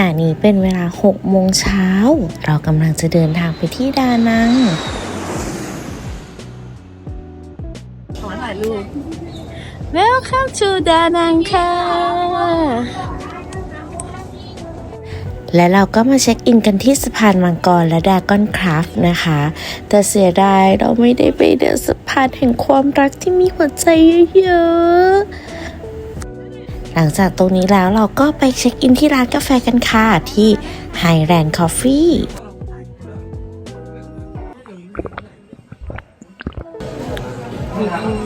ณะนี้เป็นเวลา 6 โมงเช้า เรากำลังจะเดินทางไปที่ดานัง ขอถ่ายรูป Welcome to ดานังค่ะ และเราก็มาเช็คอินกันที่สะพานมังกรและดากอนคราฟนะคะ แต่เสียดายเราไม่ได้ไปเดินสะพานแห่งความรักที่มีหัวใจเยอะๆ หลังจากตรงนี้แล้วเราก็ไปเช็คอินที่ร้านกาแฟกันค่ะ ที่ Highland Coffee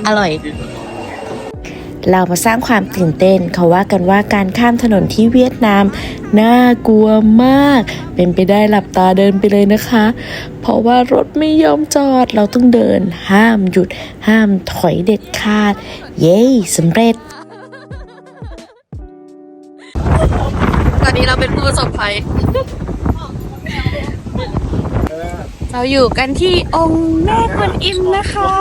อร่อย เรามาสร้างความตื่นเต้น เขาว่ากันว่าการข้ามถนนที่เวียดนาม น่ากลัวมาก เป็นไปได้หลับตาเดินไปเลยนะคะ เพราะว่ารถไม่ยอมจอด เราต้องเดิน ห้ามหยุด ห้ามถอยเด็ดขาด เย้สำเร็จ ตอนนี้เราเป็นผู้ประสบภัย เราอยู่กันที่องค์แม่กวนอิมนะคะ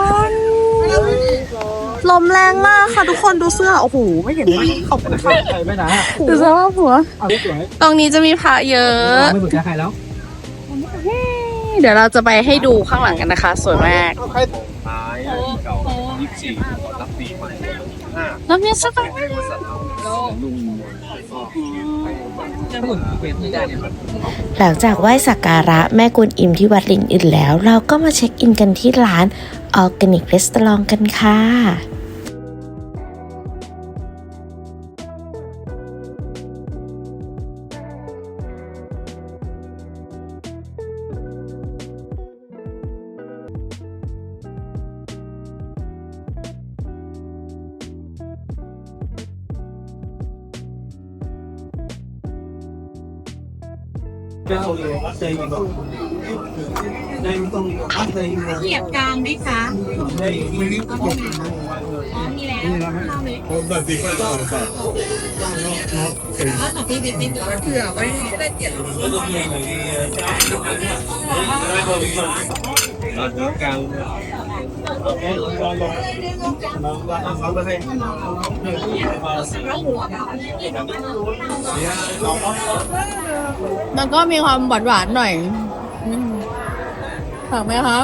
ลมแรงมากค่ะทุกคนดูเสื้อ โอ้โห ไม่เห็นเลยขอบคุณครับใครไม่นะดูสภาพหัว เอาสวยตรงนี้จะมีพระเยอะ ไม่เหมือนกับใครแล้วเดี๋ยวเราจะไปให้ดูข้างหลังกันนะคะ สวยมากใครไม้เก่ายี่สิบสี่รับปีใหม่ห้าแล้วเนี่ยสบายลุงจะ หลังจากไหว้สักการะแม่กุนอิมที่วัดลิงอินแล้ว เราก็มาเช็คอินกันที่ร้านออร์แกนิกเรสตอรองกันค่ะ เกียบกลางไหมคะแล้วแต่พี่บิ๊กไม่เผื่อไว้ได้เกียรติเราถึงกลาง มันก็มีความหวานหวานๆหน่อยถักไหมคะ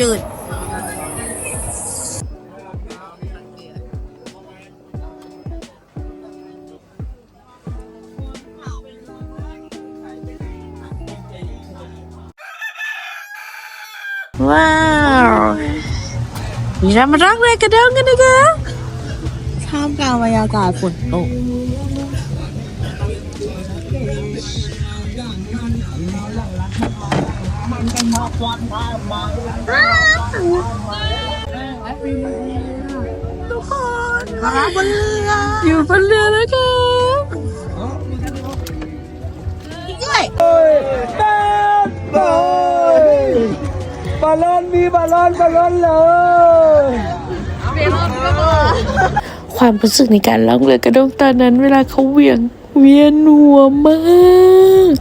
จืดๆ ว้าวเรามารักเลยกระเด้งกันนะคะท่ามกลางบรรยากาศฝนตกทุกคนมาบนเรืออยู่บนเรือแล้วครั มีบอลลอนบอลลอนเลยความรู้สึกในการล่องเรือกระด้งตอนนั้น เวลาเขาเหวี่ยงเวียนหัวมาก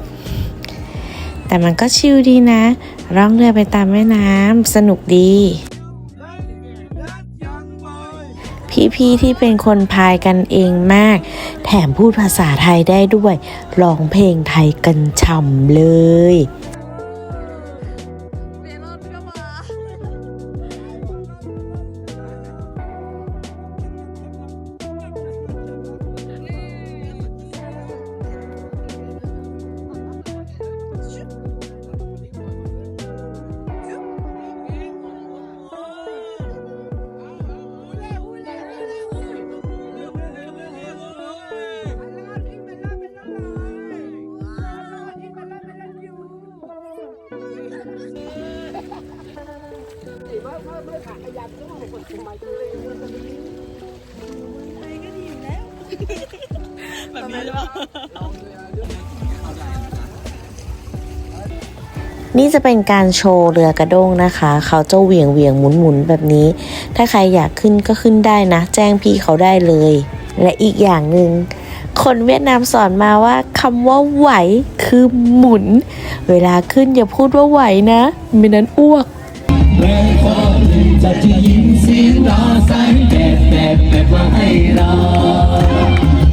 แต่มันก็ชิลดีนะล่องเรือไปตามแม่น้ำสนุกดีพี่ๆที่เป็นคนพายกันเองมาก แถมพูดภาษาไทยได้ด้วย ร้องเพลงไทยกันฉ่ำเลย นี่จะเป็นการโชว์เรือกระด้งนะคะ เขาจะเหวี่ยงเหวี่ยงหมุนหมุนแบบนี้ ถ้าใครอยากขึ้นก็ขึ้นได้นะ แจ้งพี่เขาได้เลย และอีกอย่างหนึ่งคนเวียดนามสอนมาว่าคำว่าไหวคือหมุน เวลาขึ้นอย่าพูดว่าไหวนะ ไม่นั้นอ้วก จะจะยินเสียงรอสายแบบแบบแบบว่าให้รอ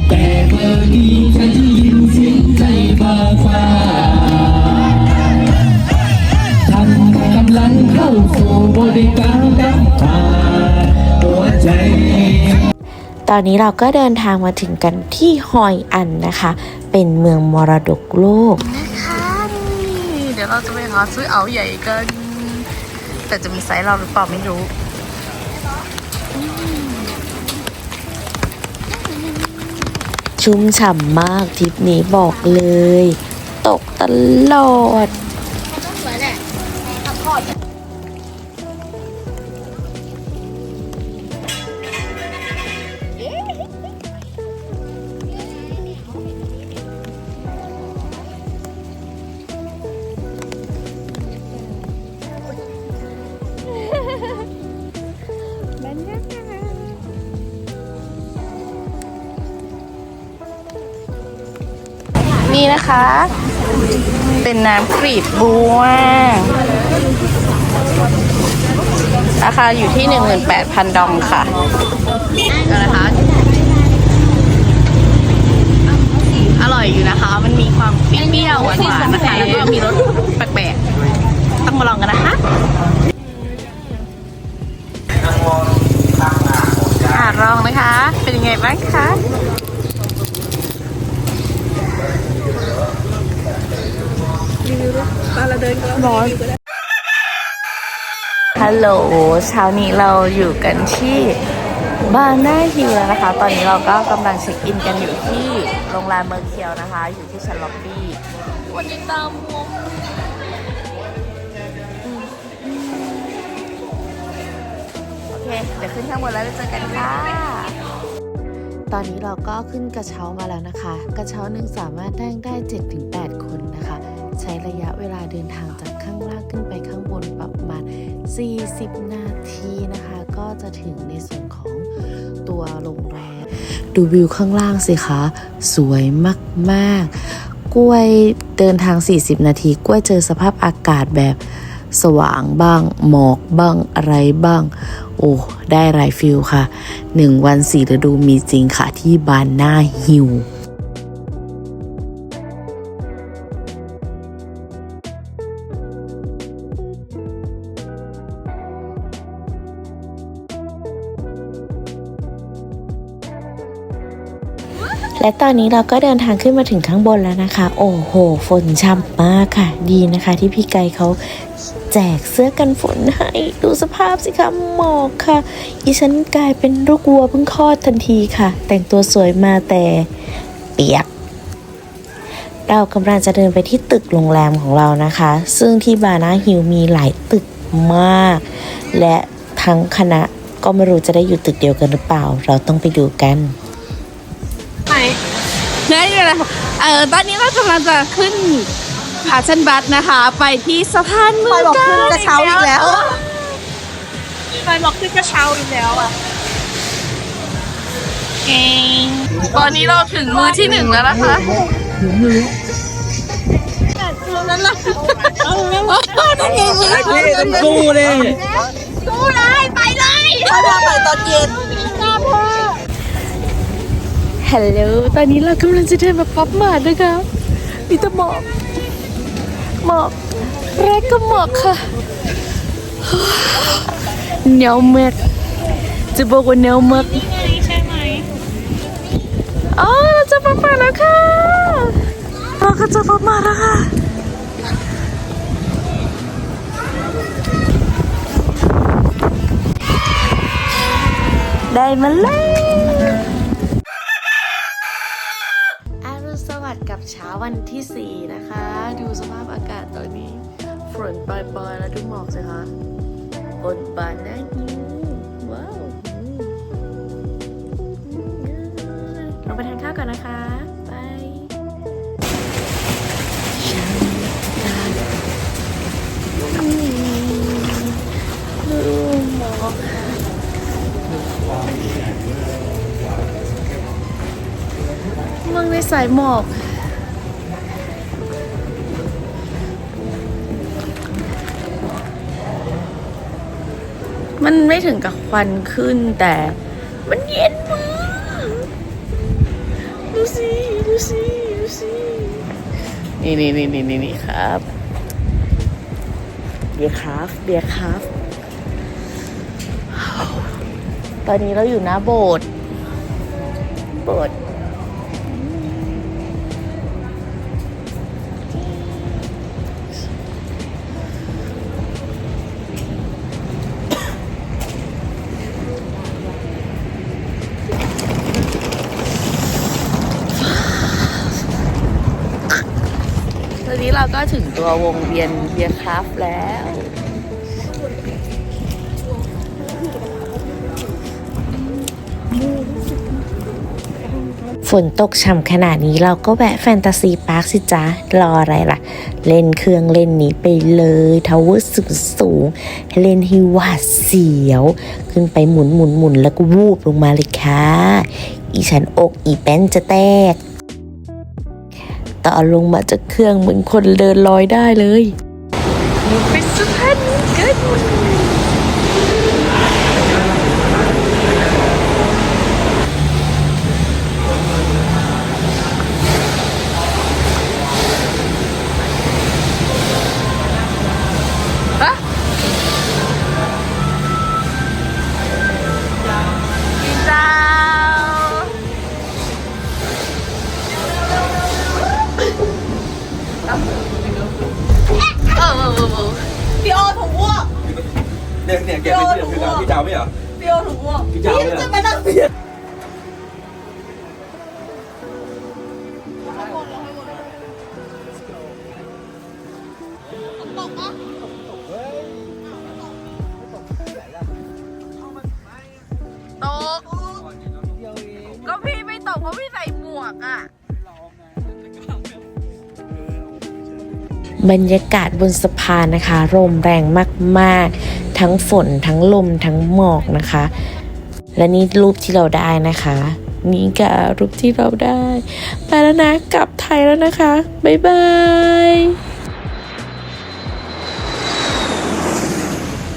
แต่เบอร์นี้ฉันจะยินเสียงใจฟ้าฟ้าท่านกำลังเข้าสู่บริการกับผ่านหัวใจตอนนี้เราก็เดินทางมาถึงกันที่ฮอยอันนะคะ เป็นเมืองมรดกโลกนะคะนี่เดี๋ยวเราจะไปหาซื้อเอาใหญ่กัน แต่จะมีไซส์เราหรือเปล่าไม่รู้ชุ่มฉ่ำมากทริปนี้บอกเลย ตกตลอด นี่นะคะ เป็นน้ำกรีบบัวราคาอยู่ที่ 18,000 ดองค่ะนะคะอร่อยอยู่นะคะ มันมีความเปรี้ยวหวานๆนะคะ แล้วก็มีรสแปลกๆ ต้องมาลองกันนะคะอ่าลองนะคะ เป็นยังไงบ้างคะ ฮัลโหลเช้านี้เราอยู่กันที่บาร์น่าฮิลแล้วนะคะ ตอนนี้เราก็กำลังเช็คอินกันอยู่ที่โรงแรมเมืองเคียวนะคะ อยู่ที่ชั้นล็อบบี้วันนี้ตามมงโอเค เดี๋ยวขึ้นข้างบนแล้วไปเจอกันค่ะ ตอนนี้เราก็ขึ้นกระเช้ามาแล้วนะคะ กระเช้าหนึ่งสามารถนั่งได้ 7-8 คนนะคะ ใช้ระยะเวลาเดินทางจากข้างล่างขึ้นไปข้างบนประมาณ 40 นาทีนะคะ ก็จะถึงในส่วนของตัวโรงแรม ดูวิวข้างล่างสิคะ สวยมากๆ กล้วยเดินทาง 40 นาที กล้วยเจอสภาพอากาศแบบสว่างบ้าง หมอกบ้าง อะไรบ้าง โอ้ ได้หลายฟิลค่ะหนึ่งวันสี่ฤดูมีจริงค่ะที่บานหน้าฮิว และตอนนี้เราก็เดินทางขึ้นมาถึงข้างบนแล้วนะคะ โอ้โห ฝนช่ำมากค่ะ ดีนะคะ ที่พี่ไกเขาแจกเสื้อกันฝนให้ดูสภาพสิคะหมอกค่ะอีฉันกลายเป็นลูกวัวเพิ่งคลอดทันทีค่ะ แต่งตัวสวยมาแต่เปียก เรากำลังจะเดินไปที่ตึกโรงแรมของเรานะคะ ซึ่งที่บานาฮิลมีหลายตึกมาก และทั้งคณะก็ไม่รู้จะได้อยู่ตึกเดียวกันหรือเปล่า เราต้องไปดูกัน นี่เลยค่ะเออตอนนี้เรากำลังจะขึ้นพาชันบัสนะคะ ไปที่สะพานเมืองบอกขึ้นกระเช้าอีกแล้วไปบอกขึ้นกระเช้าอีกแล้วอะเองตอนนี้เราถึงมือที่หนึ่งแล้วนะคะนั่นแหละนั่นไงมือไอ้พี่ต้องสู้เลยสู้เลยไปเลยไปมาไปตอนเย็น ฮัลโหล ตอนนี้เรากำลังจะเดินมาป๊อปมาร์ทนะคะมีแต่หมอก หมอกแรกก็หมอกค่ะเหนียวเม็ดจะบอกว่าเหนียวเม็ดอ๋อเราจะป๊อปมาร์ทแล้วค่ะ เราก็จะป๊อปมาร์ทแล้วค่ะได้มาแล้ว เช้าวันที่ 4 นะคะ ดูสภาพอากาศตอนนี้ฝนปล่อยๆ แล้วดูหมอกสิคะบนบานนะฮิวว้าวลงไปทานข้าวก่อนนะคะ ไปอืมหมอกค่ะเมืองในสายหมอก มันไม่ถึงกับควันขึ้นแต่มันเย็นมากดูสิดูสิดูสินี่นี่นี่นี่นี่ครับเบียร์คราฟเบียร์คราฟตอนนี้เราอยู่หน้าโบสถ์โบสถ์ เราก็ถึงตัววงเวียนเบียร์คราฟแล้ว ฝนตกช่ำขนาดนี้เราก็แวะแฟนตาซีพาร์คสิจ๊ะ รออะไรล่ะ เล่นเครื่องเล่นนี้ไปเลยทาวเวอร์สูงสูง เล่นให้วาดเสียว ขึ้นไปหมุนหมุนหมุนแล้วก็วูบลงมาเลยค่ะ อีฉันอกอีแป้นจะแตก ตอนลงมาจากเครื่องเหมือนคนเดินลอยได้เลย ไปสุ เหรอพี่โอถุงอ้วกพี่เจ้าไม่เหรอจะมานั่งเบียดตก ก็พี่ไม่ตกเพราะพี่ใส่หมวกอะ บรรยากาศบนสะพานนะคะลมแรงมาก ๆ ทั้งฝนทั้งลมทั้งหมอกนะคะ และนี่รูปที่เราได้นะคะ นี่ก็รูปที่เราได้ ไปแล้วนะกลับไทยแล้วนะคะ บ๊ายบาย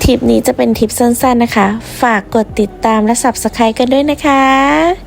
ทริปนี้จะเป็นทริปสั้นๆนะคะ ฝากกดติดตามและ Subscribe กันด้วยนะคะ